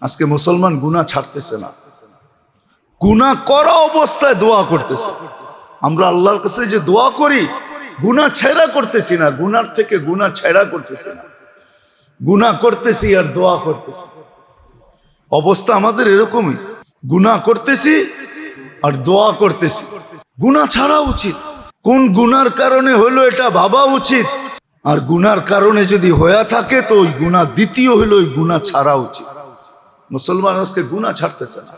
আজকে মুসলমান গুনাহ ছাড়তেছে না। গুনাহ করা অবস্থায় দোয়া করতেছে। আমরা আল্লাহর কাছে যে দোয়া করি, গুনাহ ছেড়া করতেছি না। গুনার থেকে গুনাহ ছেড়া করতেছি না। গুনাহ করতেছি আর দোয়া করতেছি। অবস্থা আমাদের এরকমই। গুনাহ করতেছি আর দোয়া করতেছি। গুনাহ ছাড়া উচিত। কোন গুনার কারণে হলো এটা ভাবা উচিত। আর গুনার কারণে যদি হয়ে থাকে তো ওই গুণা দ্বিতীয় হলো ওই গুণা ছাড়া উচিত। মুসলমান আজকে গুণা ছাড়তেছে না।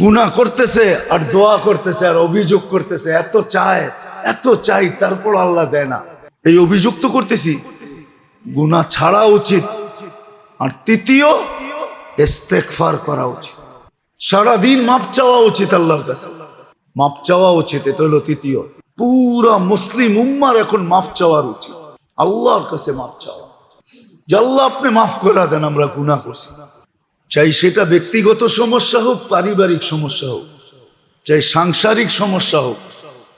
গুণা করতেছে আর দোয়া করতেছে আর অভিযোগ করতেছে, এত চায়, এত চাই তারপর আল্লাহ দেয় না। এই অভিযোগ তো করতেছি। গুণা ছাড়া উচিত। আর তৃতীয় ইস্তেকফার করা উচিত। সারাদিন মাপ চাওয়া উচিত আল্লাহর কাছে। মাপ চাওয়া উচিত, এটা হলো তৃতীয়। পুরা মুসলিম উম্মার এখন মাপ চাওয়ার উচিত। আল্লাহর কাছে মাপ চাওয়া। যে আল্লাহ আপনি মাফ করে দেন, আমরা গুণা করছি। চাই সেটা ব্যক্তিগত সমস্যা হোক, পারিবারিক সমস্যা হোক, চাই সাংসারিক সমস্যা হোক,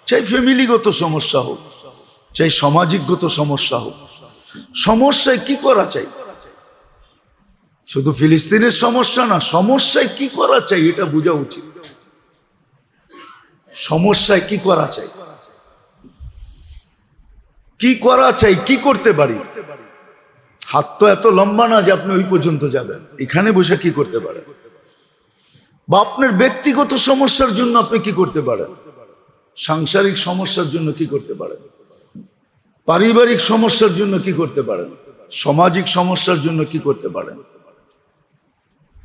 চাই ফ্যামিলিগত সমস্যা হোক, চাই সামাজিকগত সমস্যা হোক। সমস্যায় কি করা চাই? শুধু ফিলিস্তিনের সমস্যা না, সমস্যায় কি করা চাই এটা বোঝা উচিত। সমস্যায় কি করা চাই? কি করা চাই? কি করতে পারি? হাত তো এত লম্বা না যে আপনি ওই পর্যন্ত যাবেন। এখানে বসে কি করতে পারেন? বা আপনার ব্যক্তিগত সমস্যার জন্য আপনি কি করতে পারেন? সাংসারিক সমস্যার জন্য কি করতে পারেন? পারিবারিক সমস্যার জন্য কি করতে পারেন? সামাজিক সমস্যার জন্য কি করতে পারেন?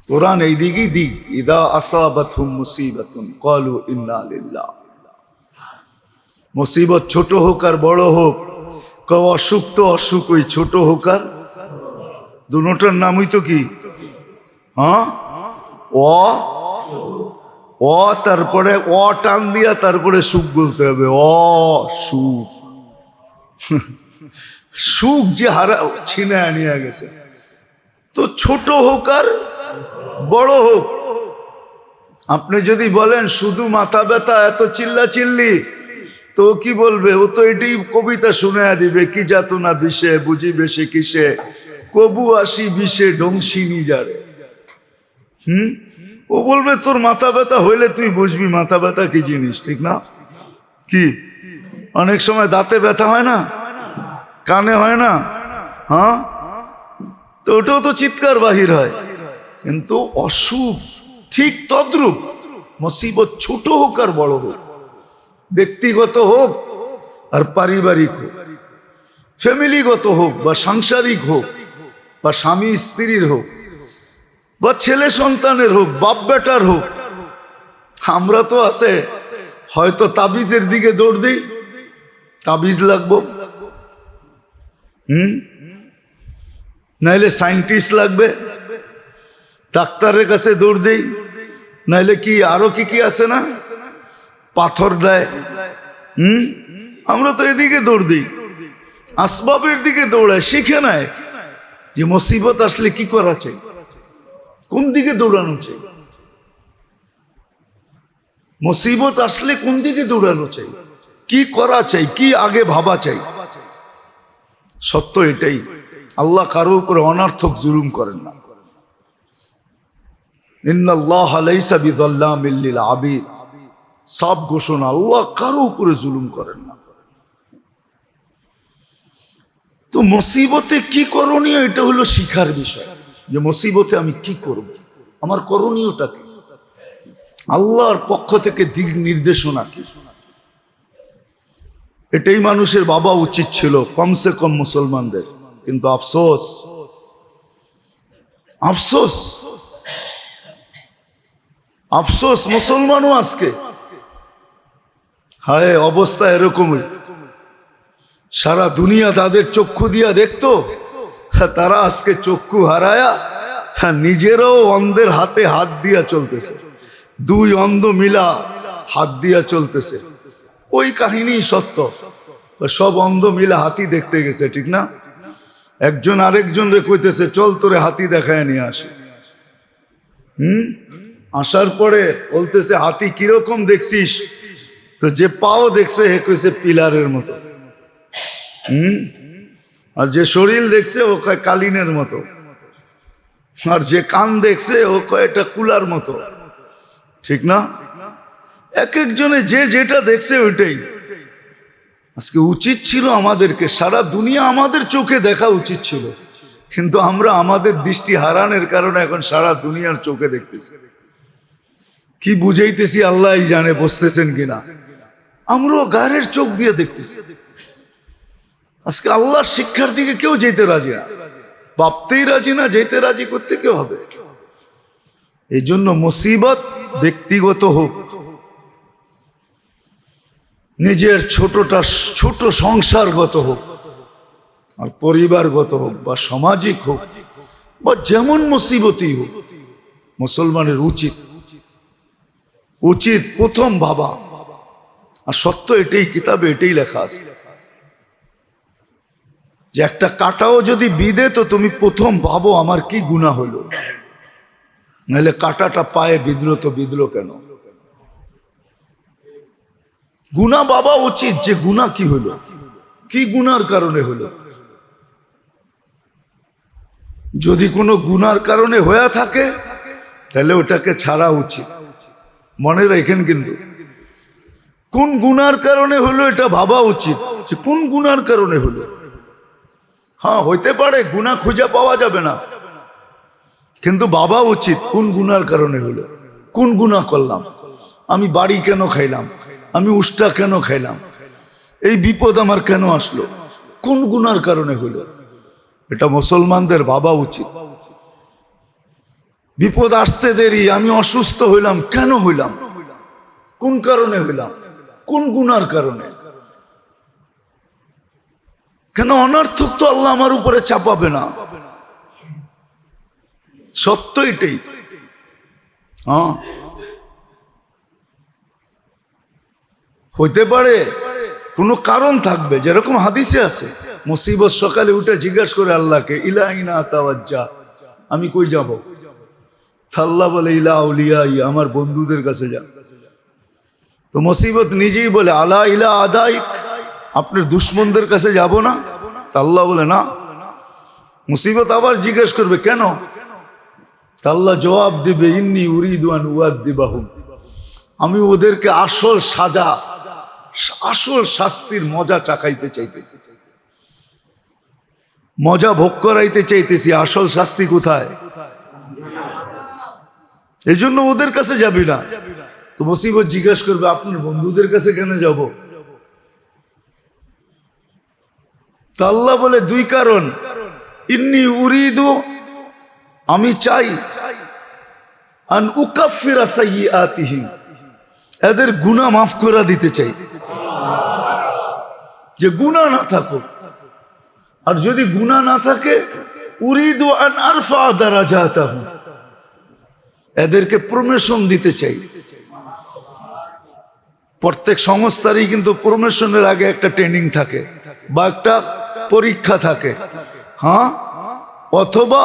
কোরআন এই দিকেই দিক। ইদা আসাবাতুম মুসিবাতুন, ক্বালু ইন্না মুসিবত ছোট হোক আর বড় হোক, অসুখ তো অসুখ, ওই ছোট হোক আর দুটার নামই তো কি? হ্যাঁ? অ? অ, তারপরে অ টান দিয়া তারপরে সুখ বলতে হবে। অ, সুখ। সুখ যে হারা ছিনে আনিয়া গেছে। তো ছোট হোক আর বড় হোক। আপনি যদি বলেন, শুধু মাথা ব্যথা, এত চিল্লা চিল্লি তো কি বলবে? ও তো এটি কবিতা শুনে দিবে, কি যাত না বিষে, বুঝিবে সে কিসে? কবু আসি বিষে ডংসি যারে হুম? ও বলবে, তোর মাথা ব্যথা হইলে তুই বুঝবি মাথা ব্যথা কি জিনিস, ঠিক না? কি? অনেক সময় দাঁতে ব্যথা হয় না? কানে হয় না? হ্যাঁ? তো ওটাও তো চিৎকার বাহির হয়। কিন্তু অসুখ ঠিক তদ্রুপ, মুসিবত ছোট হোক আর বড় হোক, ব্যক্তিগত হোক আর পারিবারিক হোক, ফ্যামিলিগত হোক বা সাংসারিক হোক বা স্বামী স্ত্রীর হোক, বা ছেলে সন্তানের হোক, বাপ বেটার হোক, আমরা তো আছে। হয়তো তাবিজের দিকে দৌড় দিই, তাবিজ লাগবো। হুম? নাইলে সায়েন্টিস্ট লাগবে, ডাক্তারের কাছে দৌড় দিই, নাইলে কি আরও কি কি আছে না? পাথর দেয়। হুম? আমরা তো এদিকে দৌড় দিই, আসবাবের দিকে দৌড়ায়, শিখে নেয়। যে মুসিবত আসলে কি করা চাই? কোন দিকে দৌড়ানো চাই? মুসিবত আসলে কোন দিকে দৌড়ানো চাই? কি করা চাই? কি আগে ভাবা চাই? সত্য এটাই। আল্লাহ কারও উপরে অনার্থক জুলুম করেন না। আবিদ। সব ঘোষণা আল্লাহ কারও উপরে জুলুম করেন না। তো মুসিবতে কি করণীয় এটা হলো শিখার বিষয়। যে মুসিবতে আমি কি করব? আমার করণীয়টা কি? আল্লাহর পক্ষ থেকে দিক নির্দেশনা কি? এটাই মানুষের বাবা উচিত ছিল, কমসে কম মুসলমানদের। কিন্তু আফসোস আফসোস আফসোস মুসলমানও আজকে। হায়, অবস্থা এরকমই। সারা দুনিয়া তাদের চক্ষু দিয়া দেখতো। তারা আজকে চক্ষু হারায়া নিজেরাও অন্ধের হাতে হাত দিয়া চলতেছে। দুই অন্ধ মিলা হাত দিয়া চলতেছে। ওই কাহিনী সত্য। সব অন্ধ মিলা হাতি দেখতে গেছে, ঠিক না? একজন আরেকজন রে কইতেছে, চল তোরে হাতি দেখায় নিয়ে আসে। হুম? আসার পরে বলতেছে, হাতি কীরকম দেখছিস? তো যে পাও দেখছে, হে কইছে, পিলারের মতো। হুম? আর যে শরীর দেখছে, ও কয় কালিনের মতো। আর যে কান দেখছে, ও কয়টা কুলার মতো। ঠিক না? এক একজনে যে যেটা দেখছে, ওইটাই। আজকে উচিত ছিল আমাদেরকে, সারা দুনিয়া আমাদের চোখে দেখা উচিত ছিল। কিন্তু আমরা আমাদের দৃষ্টি হারানের কারণে এখন সারা দুনিয়ার চোখে দেখতেছি। কি বুঝাইতেছি আল্লাহ জানে বসতেছেন কিনা? আমরাও গায়ের চোখ দিয়ে দেখতেছি। আজকে আল্লাহর শিক্ষার দিকে কেউ যেতে রাজি না। ভাবতেই রাজি না, যেতে রাজি করতে কেউ হবে? এই জন্য মুসিবত ব্যক্তিগত হোক। নিজের ছোটটা, ছোট সংসারগত হোক, আর পরিবারগত হোক, বা সামাজিক হোক, বা যেমন মুসিবতই হোক, মুসলমানের উচিত। উচিত প্রথম বাবা আর সত্য এটাই, কিতাবে এটাই লেখা আছে। যে একটা কাটাও যদি বিদে তো তুমি প্রথম ভাবো আমার কি গুণা হলো। নাহলে কাটাটা পায়ে বিদ্রো তো বিদ্রো কেন? গুণা বাবা উচিত যে গুণা কি হলো? কি গুনার কারণে হলো? যদি কোনো গুনার কারণে হয়ে থাকে, তাহলে ওটাকে ছাড়া উচিত। মনে রাখেন কিন্তু, কোন গুনার কারণে হলো এটা ভাবা উচিত, যে কোন গুনার কারণে হলো? হ্যাঁ হইতে পারে গুণা খুঁজে পাওয়া যাবে না। কিন্তু বাবা উচিত, কোন গুনার কারণে হলো? কোন গুণা করলাম? আমি বাড়ি কেন খাইলাম? আমি উষ্টা কেন খাইলাম? এই বিপদ আমার কেন আসলো? কোন গুনার কারণে হলো? এটা মুসলমানদের বাবা উচিত। বিপদ আসতে দেরি, আমি অসুস্থ হইলাম, কেন হইলাম? কোন কারণে হইলাম? কোন গুনার কারণে? কেন অনার্থক তো আল্লাহ আমার উপরে চাপাবে না? সত্য এটাই। হ্যাঁ? হইতে পারে, কোনো কারণ থাকবে, যেরকম হাদিসে আছে, মুসিবত সকালে উঠে জিজ্ঞাসা করে আল্লাহকে ইলা ইনা তাওয়াজ্জা আমি কই যাব? আল্লাহ বলে, ইলা আউলিয়া ইয়া আমার বন্ধুদের কাছে যা। তো মুসিবত নিজেই বলে, আলা ইলা আদাইক আপনার দুশ্মনদের কাছে যাব না? তা আল্লাহ বলে, না। মুসিবত আবার জিজ্ঞেস করবে, কেন? তা আল্লাহ জবাব দিবে, ইন্নি উরিদুয়ান উয়াদ দিবাহুম আমি ওদেরকে আসল সাজা, আসল শাস্তির মজা চাকাইতে চাইতেছি। মজা ভোগ করাইতে চাইতেছি, আসল শাস্তি কোথায়? এই জন্য ওদের কাছে যাবি না। তো মুসিবত জিজ্ঞেস করবে, আপনার বন্ধুদের কাছে কেন যাব? আল্লাহ বলে, দুই কারণ। ইন্নি উরিদু, আমি চাই আন উকাফিরা সাইয়্যাতিহিম। এদের গুনাহ মাফ করে দিতে চাই। যে গুণা না থাকুক। আর যদি গুণা না থাকে, উরিদু আন আরফা দ্বারা দারাজাতাহুম। এদেরকে প্রমোশন দিতে চাই। প্রত্যেক সংস্থারই কিন্তু প্রমোশনের আগে একটা ট্রেনিং থাকে। বা একটা পরীক্ষা থাকে। হ্যাঁ? অথবা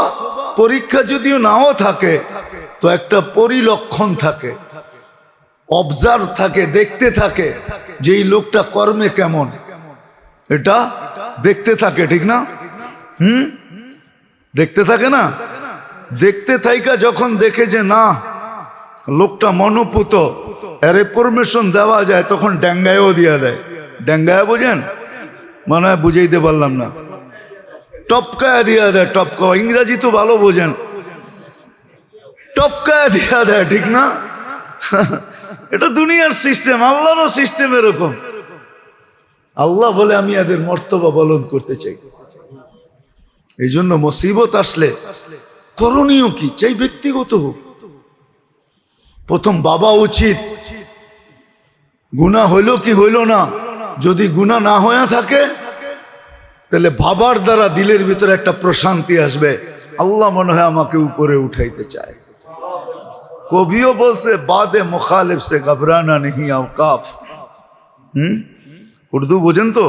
পরীক্ষা যদিও নাও থাকে তো একটা পরিলক্ষণ থাকে। অবজার্ভ থাকে দেখতে থাকে যে এই লোকটা কর্মে কেমন। এটা দেখতে থাকে ঠিক না? হুম? দেখতে থাকে না? দেখতে থাইকা যখন দেখে যে না লোকটা মনোপুত এরে পারমিশন দেওয়া যায় তখন ড্যাঙ্গায়ও দিয়া দেয়। ড্যাঙ্গায় বোঝেন? মনে হয় বুঝাইতে পারলাম না। টপকায়া দিয়া দেয়, টপকা। ইংরাজি তো ভালো বোঝেন। টপকায়া দিয়া দেয়, ঠিক না? এটা দুনিয়ার সিস্টেম আল্লাহরও সিস্টেম এরকম। আল্লাহ বলে, আমি এদের মর্তবা বলন করতে চাই। এই জন্য মুসিবত আসলে করণীয় কি? চাই ব্যক্তিগত হোক। প্রথম বাবা উচিত। গুণা হইল কি হইল না? যদি গুণা না হয়ে থাকে তাহলে ভাবার দ্বারা দিলের ভিতরে একটা প্রশান্তি আসবে। আল্লাহ মনে হয় আমাকে উপরে উঠাইতে চায়। কবিও বলছে, বাদে মুখালেফ সে ঘবরানা নেই আওকাফ হুম? উর্দু বোঝেন তো?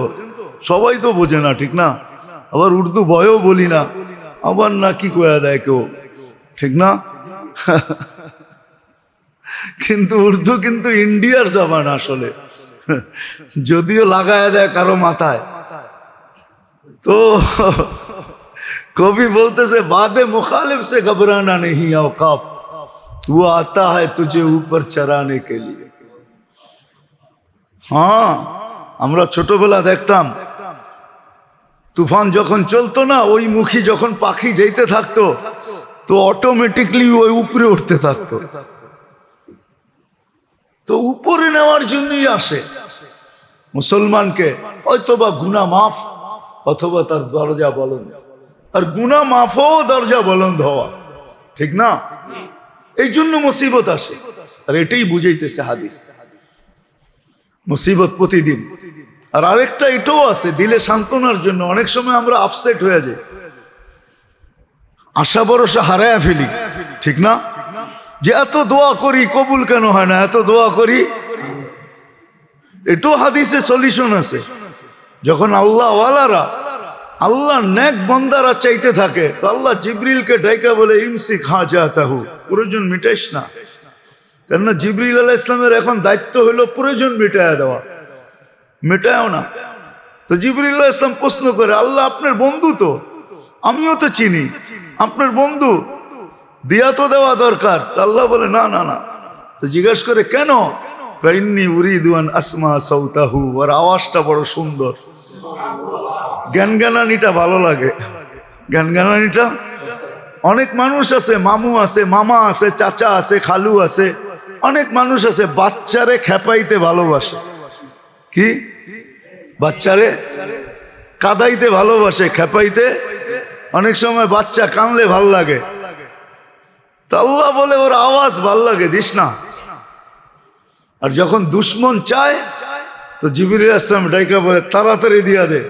সবাই তো বোঝে না, ঠিক না? আবার উর্দু ভয়ও বলি না। আবার না কি কয়া দেয় কেউ? ঠিক না? কিন্তু উর্দু কিন্তু ইন্ডিয়ার জবান আসলে। যদিও লাগায় দেয় কারও মাথায়। তো कभी बोलते से वादे मुखालिफ से घबराना नहीं औकाफ वो आता है तुझे ऊपर चराने के लिए হ্যাঁ আমরা ছোটবেলা দেখতাম তুফান যখন চলতো না ওই মুখী যখন পাখি যেতে থাকতো তো অটোমেটিকলি ওই উপরে উঠতে থাকতো তো উপরে নেওয়ার জন্যই আসে মুসলমানকে হয়তো বা গুনা মাফ অথবা তার দরজা বলন্দ। আর গুনা মাফও দরজা বলন্দ হওয়া। ঠিক না? এই জন্য মুসিবত আসে। আর এটাই বুঝাইতেছে হাদিস। মুসিবত প্রতিদিন। আর আরেকটা এটাও আছে, দিলে সান্ত্বনার জন্য। অনেক সময় আমরা আপসেট হয়ে যাই। আশা ভরসা হারায়া ফেলি। ঠিক না? যে এত দোয়া করি, কবুল কেন হয় না? এত দোয়া করি। এটাও হাদিসে সলিউশন আছে। যখন আল্লাহ ওয়ালারা আল্লাহ নেক বন্দারা চাইতে থাকে, তো আল্লাহ জিবরিলকে ডাইকা বলে, ইমসি খা যা তাহু প্রয়োজন মিটাইস না। কেননা জিবরিল আলাহ ইসলামের এখন দায়িত্ব হলো প্রয়োজন মিটায়া দেওয়া। মেটায়ও না। তো জিবরিল আলাহ ইসলাম প্রশ্ন করে, আল্লাহ আপনার বন্ধু তো? আমিও তো চিনি। আপনার বন্ধু? দিয়া তো দেওয়া দরকার। আল্লাহ বলে, না না না। তো জিজ্ঞেস করে, কেন? কাইন্নি উরিদুয়ান আসমা সৌতাহু ওর আওয়াজটা বড় সুন্দর। জ্ঞানজ্ঞানানিটা ভালো লাগে। জ্ঞানজ্ঞানানিটা অনেক মানুষ আছে, মামু আছে, মামা আছে, চাচা আছে, খালু আছে। অনেক মানুষ আছে বাচ্চারে খেপাইতে ভালোবাসে। কি? বাচ্চারে কাদাইতে ভালোবাসে, খেপাইতে। অনেক সময় বাচ্চা কানলে ভালো লাগে। আল্লাহ বলে ওর আওয়াজ ভালো লাগে, দিস না। আর যখন দুশ্মন চায় তো জিবির আসলাম ডাইকা বলে, তাড়াতাড়ি দিয়া দে।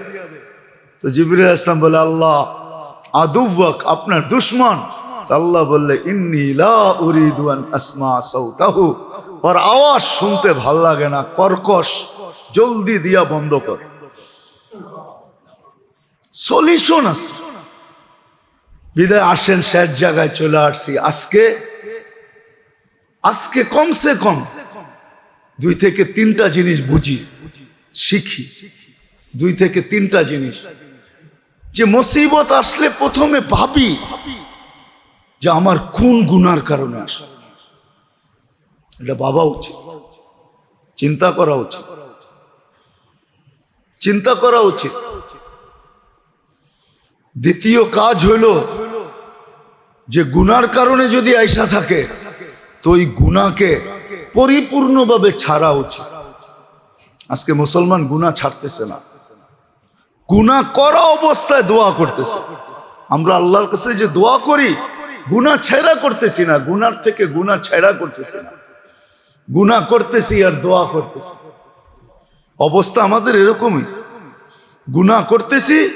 তো জিবির আসলাম বলে, আল্লাহ আদুবক আপনার দুশ্মন। আল্লাহ বললে আওয়াজ শুনতে ভালো লাগে না, কর্কশ, জলদি দিয়া বন্ধ কর। সলিউশন আছে। বিদায় আসেন, শেষ জায়গায় চলে আসছি। আজকে আজকে কমসে কম দুই থেকে তিনটা জিনিস বুঝি, শিখি। দুই থেকে তিনটা জিনিস। যে মুসিবত আসলে প্রথমে ভাবি যে আমার কোন গুনার কারণে আসে এটা বাবা উচিত। চিন্তা করা উচিত। চিন্তা করা উচিত। দ্বিতীয় কাজ হইল যে গুনার কারণে যদি আইসা থাকে, তো ওই গুনাকে পরিপূর্ণভাবে ছাড়া উচিত। আজকে মুসলমান গুনা ছাড়তেছে না। গুনা করা অবস্থায় দোয়া করতেছে। আমরা আল্লাহর কাছে যে দোয়া করি গুনা ছেড়া করতেছি না। গুনার থেকে গুনা ছেড়া করতেছি না। গুনা করতেছি আর দোয়া করতেছি। অবস্থা আমাদের এরকমই। গুনা করতেছি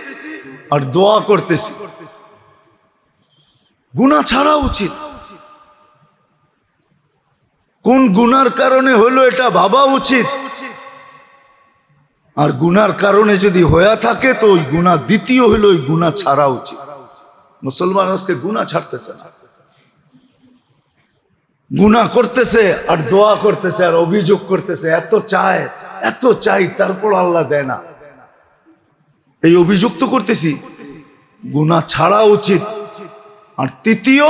আর দোয়া করতেছি। গুনা ছাড়া উচিত। কোন গুনার কারণে হলো এটা ভাবা উচিত? আর গুনার কারণে যদি হয়ে থাকে, তো ওই গুণা দ্বিতীয় হলো, ওই গুণা ছাড়া উচিত। মুসলমান আজকে গুণা ছাড়তেছে না। গুণা করতেছে আর দোয়া করতেছে আর অভিযোগ করতেছে, এত চায়, এত চাই, তারপর আল্লাহ দেয় না। এই অভিযোগ তো করতেছি। গুণা ছাড়া উচিত। আর তৃতীয়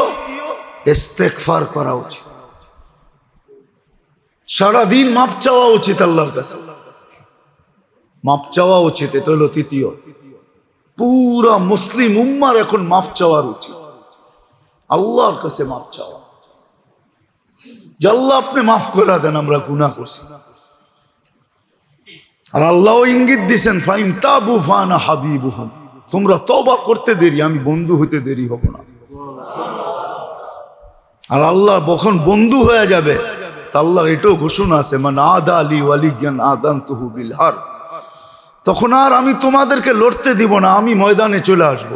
ইস্তেকফার করা উচিত। সারাদিন মাপ চাওয়া উচিত আল্লাহর কাছে। মাপ চাওয়া উচিত, এটা হলো তৃতীয়। পুরা মুসলিম উম্মার এখন মাপ চাওয়ার উচিত। আল্লাহর কাছে মাপ চাওয়া। আল্লাহ আপনি মাফ করে দেন, আমরা গুণা করছি। আর আল্লাহ ইঙ্গিত দিছেন, ফাইন তাবু ফানা হাবিবুহাম। তোমরা তবা করতে দেরি, আমি বন্ধু হইতে দেরি হব না। আর আল্লাহ বখন বন্ধু হয়ে যাবে আল্লাহর এটাও ঘোষণা আছে মানে আদা আলী ওয়ালি জ্ঞান আদান তহুবিল হার। তখন আর আমি তোমাদেরকে লড়তে দিব না, আমি ময়দানে চলে আসব।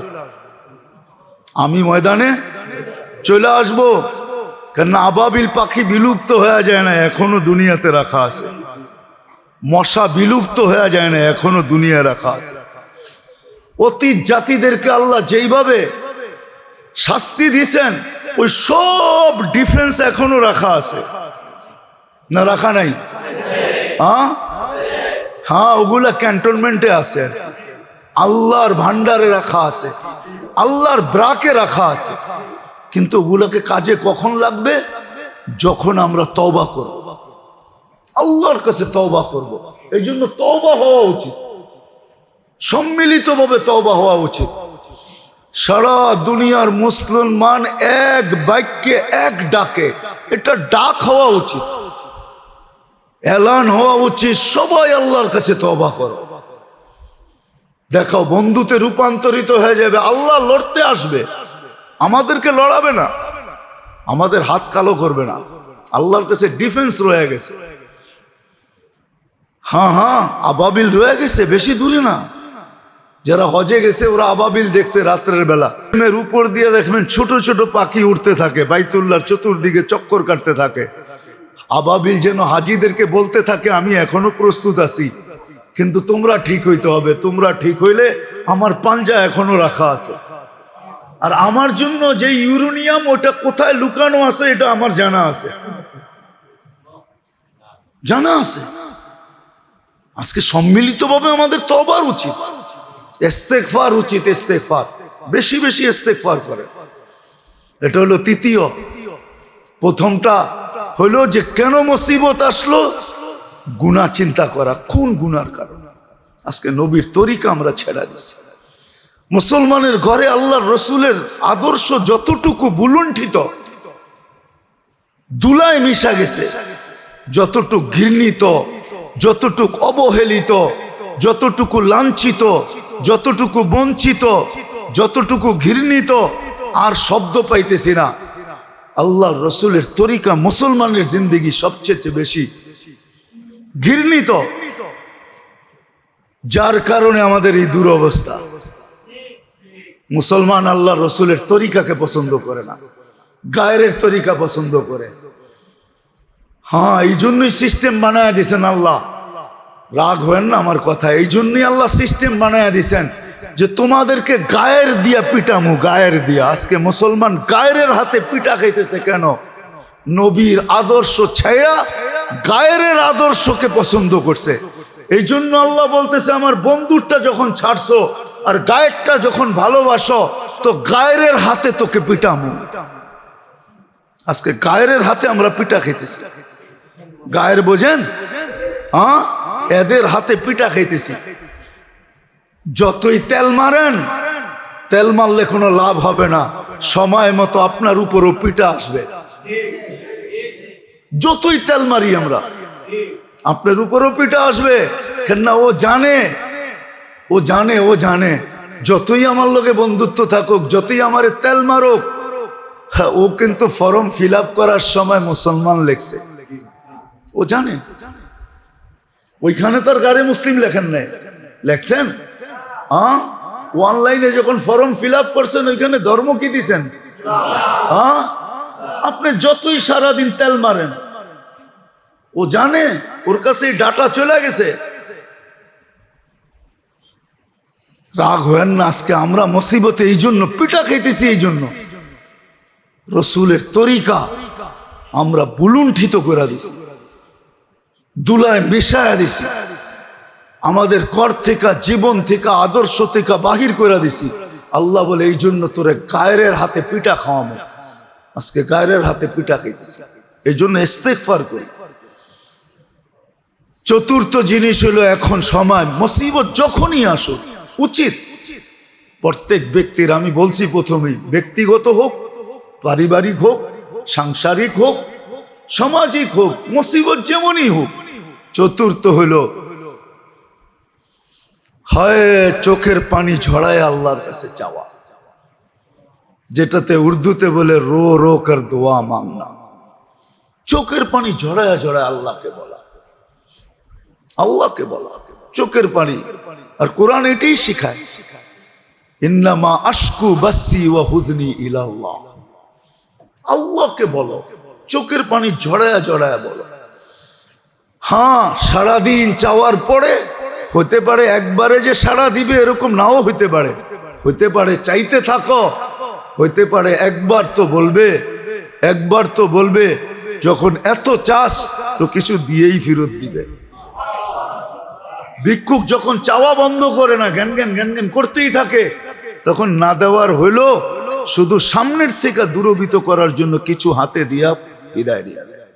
আমি ময়দানে চলে আসব। কেন আবাবিল পাখি বিলুপ্ত হয়ে যায় না, এখনও দুনিয়াতে রাখা আছে। মশা বিলুপ্ত হয়ে যায় না, এখনও দুনিয়া রাখা আছে। অতীত জাতিদেরকে আল্লাহ যেইভাবে শাস্তি দিছেন ওই সব ডিফেন্স এখনও রাখা আছে। না, রাখা নাই? হ্যাঁ? হ্যাঁ ওগুলা ক্যান্টনমেন্টে আছে। আল্লাহর ভান্ডারে রাখা আছে। আল্লাহর ব্রাকে রাখা আছে। কিন্তু ওগুলাকে কাজে কখন লাগবে? যখন আমরা তওবা করব। আল্লাহর কাছে তবা করব। এই জন্য তবা হওয়া উচিত। সম্মিলিতভাবে তবা হওয়া উচিত। সারা দুনিয়ার মুসলমান এক বাক্যে এক ডাকে। এটা ডাক হওয়া উচিত। এলান হওয়া উচিত। সবাই আল্লাহর কাছে তওবা করো। দেখাও, বন্ধুতে রূপান্তরিত হয়ে যাবে। আল্লাহ লড়তে আসবে। আমাদেরকে লড়াবে না। আমাদের হাত কালো করবে না। আল্লাহর কাছে ডিফেন্স রয়ে গেছে। হ্যাঁ হ্যাঁ আবাবিল রয়ে গেছে, বেশি দূরে না। যারা হজে গেছে, ওরা আবাবিল দেখছে রাত্রের বেলা। উপর দিয়ে দেখবেন ছোট ছোট পাখি উঠতে থাকে বাইতুল্লার চতুর্দিকে চক্কর কাটতে থাকে। আবাবিল যেন হাজিদেরকে বলতে থাকে, আমি এখনও প্রস্তুত আছি। কিন্তু তোমরা ঠিক হইতে হবে। তোমরা ঠিক হইলে আমার পাঞ্জা এখনও রাখা আছে। আর আমার জন্য যে ইউরেনিয়াম, ওটা কোথায় লুকানো আছে, এটা আমার জানা আছে। জানা আছে। আজকে সম্মিলিতভাবে আমাদের তবার উচিত। ইস্তেকফার উচিত ইস্তেকফার বেশি বেশি ইস্তেকফার করে। এটা হলো তৃতীয়। প্রথমটা হলো যে কেন মুসিবত আসলো? গুণা চিন্তা করা কোন গুনার কারণে? আজকে নবীর তরিকা আমরা ছেড়া দিছি। মুসলমানের ঘরে আল্লাহর রসুলের আদর্শ যতটুকু বুলুণ্ঠিত, দুলায় মিশা গেছে। যতটুক ঘৃণিত, যতটুক অবহেলিত, যতটুকু লাঞ্ছিত, যতটুকু বঞ্চিত, যতটুকু ঘৃণিত, আর শব্দ পাইতেছি না। আল্লাহর রসুলের তরিকা মুসলমানের জিন্দিগি সবচেয়ে বেশি। ঘৃণিত। যার কারণে আমাদের এই দুরবস্থা। মুসলমান আল্লাহ রসুলের তরিকাকে পছন্দ করে না। গায়ের তরিকা পছন্দ করে। হ্যাঁ এই জন্যই সিস্টেম বানায় দিছেন আল্লাহ। রাগ হয় না আমার কথা। এই জন্যই আল্লাহ সিস্টেম বানায় দিছেন। যে তোমাদেরকে গায়ের দিয়া পিটামু, গায়ের দিয়া। আজকে মুসলমান গায়ের হাতে পিটা খাইতেছে কেন? নবীর আদর্শ ছায়া গায়ের আদর্শকে পছন্দ করছে। এই জন্য আল্লাহ বলতেছে, আমার বন্ধুরটা যখন ছাড়ছো আর গায়েরটা যখন ভালোবাসো, তো গায়ের হাতে তোকে পিটামু। আজকে গায়ের হাতে আমরা পিটা খেতেছি গায়ের বোঝেন? হ্যাঁ এদের হাতে পিটা খাইতেছি। যতই তেল মারেন তেল মারলে কোনো লাভ হবে না। সময় মতো আপনার উপরও পিটা আসবে। যতই তেল মারি আমরা আপনার উপরও পিটা আসবে। কেননা ও জানে ও জানে ও জানে যতই আমার লোকে বন্ধুত্ব থাকুক যতই আমার তেল মারুক হ্যাঁ, ও কিন্তু ফর্ম ফিল করার সময় মুসলমান লেখছে। ও জানে। ওইখানে তার গাড়ি মুসলিম লেখেন নাই। লেখছেন? হ্যাঁ? অনলাইনে যখন ফর্ম ফিল আপ করছেন, ওইখানে ধর্ম কি দিছেন? হ্যাঁ? আপনি যতই সারাদিন তেল মারেন, ও জানে, ওর কাছে ডাটা চলে গেছে। রাগ হয়েন না, আজকে আমরা মুসিবতে এই জন্য, পিঠা খাইতেছি এই জন্য। রসুলের তরিকা আমরা বুলুণ্ঠিত করে দিছি। দুলায় মিশায়া দিছি। আমাদের কর থেকে, জীবন থেকে, আদর্শ থেকে বাহির করে দিছি। আল্লাহ বলে, এই জন্য তোরে গায়ের হাতে পিঠা খাওয়াবো। আজকে গায়ের হাতে পিঠা খাইতেছি। এই জন্য ইস্তেকফার করি। চতুর্থ জিনিস হলো এখন সময়। মুসিবত যখনই আসুক, উচিত। প্রত্যেক ব্যক্তির, আমি বলছি প্রথমেই, ব্যক্তিগত হোক, পারিবারিক হোক, সাংসারিক হোক, সামাজিক হোক, মুসিবত যেমনই হোক, চতুর্থ হলো হয়, চোখের পানি ঝড়ায় আল্লাহর কাছে চাওয়া যেটাতে উর্দুতে বলে, রো রো কর দোয়া মাংনা। চোখের পানি ঝড়ায় ঝড়ায় আল্লাহকে বলা। আল্লাহকে বলা। চোখের পানি। আর কোরআন এটাই শিখায়। ইন্নামা আশকু বাসি ওয়া হুদনি ইলাল্লাহ। আল্লাহকে বলো। চোখের পানি ঝড়ায়া ঝড়ায়া বলো। হ্যাঁ সারাদিন চাওয়ার পরে হতে পারে একবারে যে সাড়া দিবে এরকম নাও হইতে পারে। হইতে পারে চাইতে থাকো হইতে পারে একবার তো বলবে, একবার তো বলবে, যখন এত চাস তো কিছু দিয়েই ফেরত দিবে। ভিক্ষুক যখন চাওয়া বন্ধ করে না, জ্ঞান জ্ঞান জ্ঞান জ্ঞান করতেই থাকে, তখন না দেওয়ার হইল, শুধু সামনের থেকে দূরবিত করার জন্য কিছু হাতে দিয়া বিদায় দিয়া দেয়।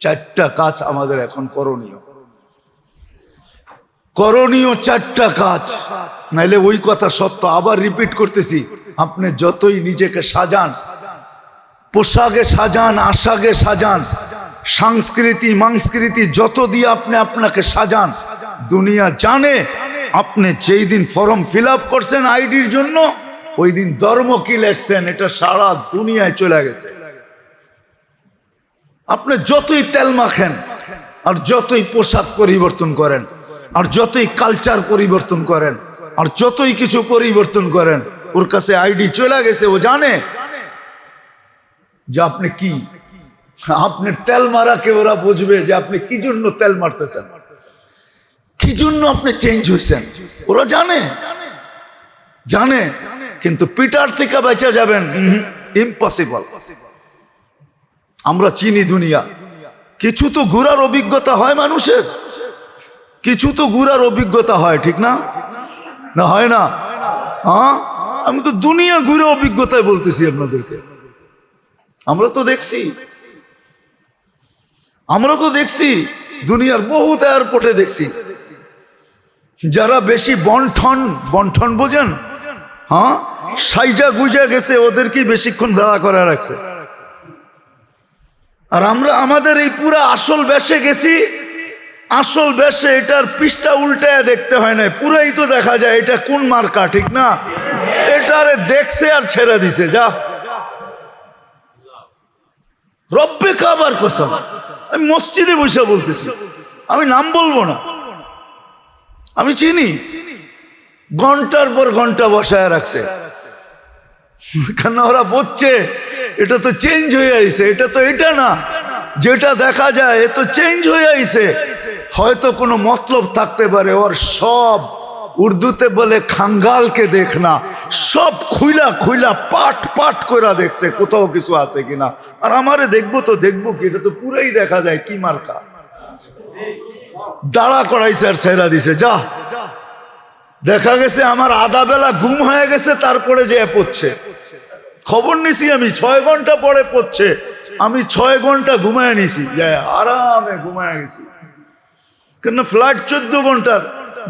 চারটা কাজ আমাদের এখন করণীয়। করণীয় চারটা কাজ। নাইলে ওই কথা সত্য। আবার রিপিট করতেছি। আপনি যতই নিজেকে সাজান, পোশাকে সাজান, আশাকে সাজান, সংস্কৃতি, মাংস্কৃতি, যত দিয়ে আপনি আপনাকে সাজান, দুনিয়া জানে আপনি যেই দিন ফর্ম ফিল আপ করছেন আইডির জন্য, ওই দিন ধর্ম কি লেখছেন, এটা সারা দুনিয়ায় চলে গেছে। আপনি যতই তেল মাখেন আর যতই পোশাক পরিবর্তন করেন আর যতই কালচার পরিবর্তন করেন, আর যতই কিছু পরিবর্তন করেন, ওর কাছে আইডি চলে গেছে, ও জানে যে আপনি কি। আপনার তেল মারাকে ওরা বুঝবে যে আপনি কি জন্য তেল মারতেছেন? কি জন্য আপনি চেঞ্জ হয়েছেন ওরা জানে। জানে। কিন্তু পিটার থেকে বেঁচে যাবেন ইম্পসিবল আমরা চিনি দুনিয়া। কিছু তো ঘোরার অভিজ্ঞতা হয় মানুষের। কিছু তো ঘুরার অভিজ্ঞতা হয়, ঠিক না? না, হয় না? হ্যাঁ? আমি তো দুনিয়া ঘুরে অভিজ্ঞতায় বলতেছি আপনাদেরকে। আমরা তো দেখছি। আমরা তো দেখছি, দুনিয়ার বহুত এয়ারপোর্টে দেখছি। যারা বেশি বন্ঠন বন্ঠন বোঝেন? হ্যাঁ? সাইজা গুজা গেছে ওদেরকে বেশিক্ষণ দাঁড়া করে রাখছে। আর আমরা, আমাদের এই পুরা আসল বেশে গেছি আসল বেশে এটার পৃষ্ঠা উল্টায় দেখতে হয় না পুরাই তো দেখা যায় এটা কোন মার্কা, ঠিক না? এটারে দেখছে আর ছেড়ে দিছে, যা। রব্বে কাবার কসম। আমি মসজিদে বসে বলতেছি। আমি নাম বলব না। আমি চিনি। ঘণ্টার পর ঘণ্টা বসায় রাখছে। কেন ওরা বলছে, এটা তো চেঞ্জ হয়ে আইছে, এটা তো এটা না। যেটা দেখা যায়, এ তো চেঞ্জ হয়ে আইছে। হয়তো কোনো মতলব থাকতে পারে, ওর সব উর্দুতে বলে খাঙ্গালকে দেখনা সব খুইলা খুইলা পাট পাট করে দেখছে, কোথাও কিছু আছে কিনা। আর আমারে দেখব তো দেখব কি, এটা তো পুরাই দেখা যায় কি মার্কা। দাঁড়া করাইছে আর ছেড়া দিছে, যা। দেখা গেছে আমার আধা বেলা ঘুম হয়ে গেছে, তারপরে যে পড়ছে। খবর নিছি আমি, ছয় ঘণ্টা পরে পড়ছে। আমি ছয় ঘণ্টা ঘুমায় নিছি আরামে ঘুমায় গেছি। কেন ফ্লাইট চোদ্দ ঘণ্টার,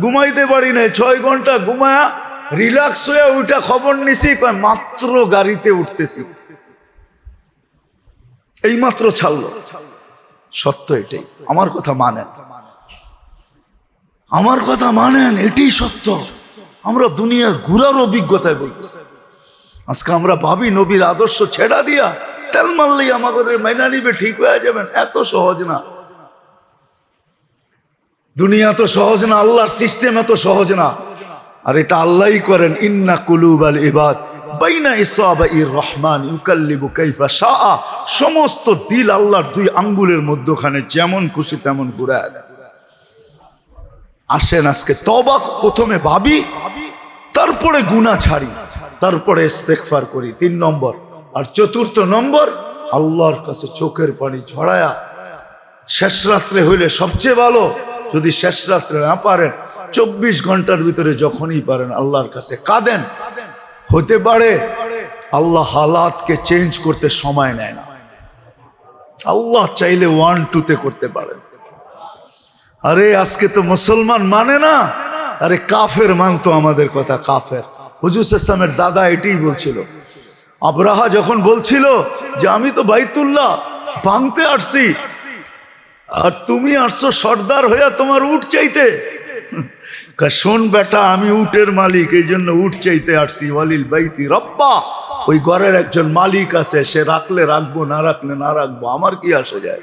ঘুমাইতে পারি নাই, ছয় ঘণ্টা ঘুমায়া রিল্যাক্স হয়ে ওইটা খবর নিছি মাত্র গাড়িতে উঠতেছি। এই মাত্র ছাড়লো। সত্য এটাই। আমার কথা মানেন। আমার কথা মানেন এটি সত্য। আমরা দুনিয়ার ঘুরার অভিজ্ঞতায় বলতেছি। আজকে আমরা ভাবি নবীর আদর্শ ছেড়া দিয়া তেল মারলেই আমাদের মাইনা নিবে, ঠিক হয়ে যাবেন। এত সহজ না। দুনিয়া তো সহজ না, আল্লাহর সিস্টেম এত সহজ না। আর এটা আল্লাহই করেন, ইন্না কুলুব আল ইবাদ কাইফা শাহ সমস্ত দিল আল্লাহর দুই আঙ্গুলের মধ্যখানে যেমন খুশি তেমন ঘুরায় আসেন আজকে তবাক প্রথমে ভাবি, তারপরে গুণা ছাড়ি, তারপরে ইস্তেকফার করি। তিন নম্বর। আর চতুর্থ নম্বর, আল্লাহর কাছে চোখের পানি ঝড়ায়া শেষ রাত্রে হইলে সবচেয়ে ভালো যদি শেষ রাত্রে না পারেন, চব্বিশ ঘণ্টার ভিতরে যখনই পারেন, আল্লাহর কাছে কাঁদেন। হতে পারে আল্লাহ হালাতকে চেঞ্জ করতে সময় নেয় না। আল্লাহ চাইলে ওয়ান টুতে করতে পারেন। আরে, আজকে তো মুসলমান মানে না। আরে, কাফের মানতো আমাদের কথা, কাফের। হুজুর ইসলামের দাদা এটাই বলছিল। আবরাহা যখন বলছিল যে, আমি তো বাইতুল্লাহ, ভাঙতে আসছি আর তুমি আসছো সর্দার হইয়া তোমার উঠ চাইতে। শোন বেটা, আমি উটের মালিক, এই জন্য উঠ চাইতে আসছি। ওয়ালিল বাইতি রব্বা, ওই ঘরের একজন মালিক আছে, সে রাখলে রাখব, না রাখলে না রাখব, আমার কি আসে যায়?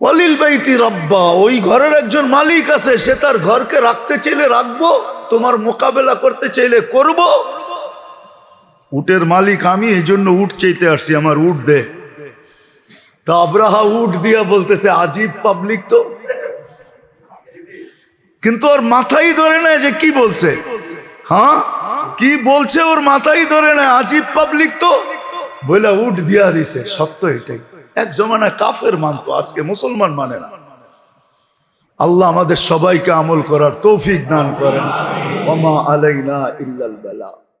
ওয়ালিল বাইতি রব্বা, ওই ঘরের একজন মালিক আছে, সে তার ঘরকে রাখতে চাইলে রাখব, তোমার মোকাবেলা করতে চাইলে করব। উটের মালিক, আমি এই জন্য উঠ চাইতে আসছি, আমার উঠ দে। তা আব্রাহা উঠ দিয়া বলতেছে, আজীব পাবলিক তো। কিন্তু ওর মাথাই ধরে নেয় যে কি বলছে। হ্যাঁ? কি বলছে ওর মাথাই ধরে নেয়, আজীব পাবলিক তো? বলে উঠ দিয়া দিছে, সত্য এটাই। এক জমানা কাফের মানতো, আজকে মুসলমান মানে না। আল্লাহ আমাদের সবাইকে আমল করার তৌফিক দান করেন। ওয়ামা আলাইনা ইল্লাল বালা।